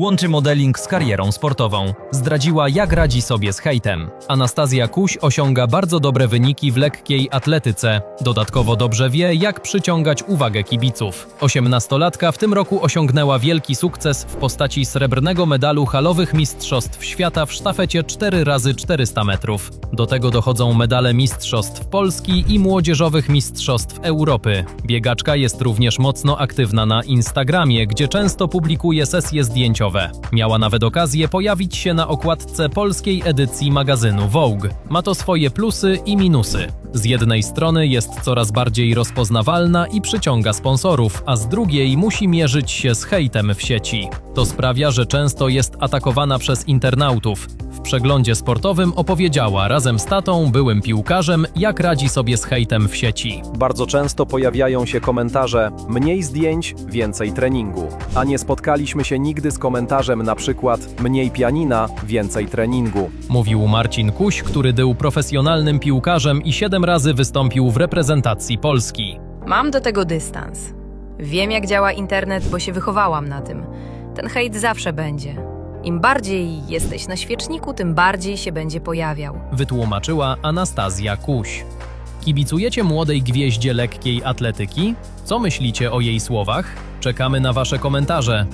Łączy modeling z karierą sportową. Zdradziła, jak radzi sobie z hejtem. Anastazja Kuś osiąga bardzo dobre wyniki w lekkiej atletyce. Dodatkowo dobrze wie, jak przyciągać uwagę kibiców. Osiemnastolatka w tym roku osiągnęła wielki sukces w postaci srebrnego medalu halowych Mistrzostw Świata w sztafecie 4x400 metrów. Do tego dochodzą medale Mistrzostw Polski i Młodzieżowych Mistrzostw Europy. Biegaczka jest również mocno aktywna na Instagramie, gdzie często publikuje sesje zdjęciowe. Miała nawet okazję pojawić się na okładce polskiej edycji magazynu Vogue. Ma to swoje plusy i minusy. Z jednej strony jest coraz bardziej rozpoznawalna i przyciąga sponsorów, a z drugiej musi mierzyć się z hejtem w sieci. To sprawia, że często jest atakowana przez internautów. W przeglądzie sportowym opowiedziała razem z tatą, byłym piłkarzem, jak radzi sobie z hejtem w sieci. Bardzo często pojawiają się komentarze mniej zdjęć, więcej treningu. A nie spotkaliśmy się nigdy z komentarzem na przykład mniej pianina, więcej treningu. Mówił Marcin Kuś, który był profesjonalnym piłkarzem i siedem razy wystąpił w reprezentacji Polski. Mam do tego dystans. Wiem, jak działa internet, bo się wychowałam na tym. Ten hejt zawsze będzie. Im bardziej jesteś na świeczniku, tym bardziej się będzie pojawiał. Wytłumaczyła Anastazja Kuś. Kibicujecie młodej gwieździe lekkiej atletyki? Co myślicie o jej słowach? Czekamy na Wasze komentarze.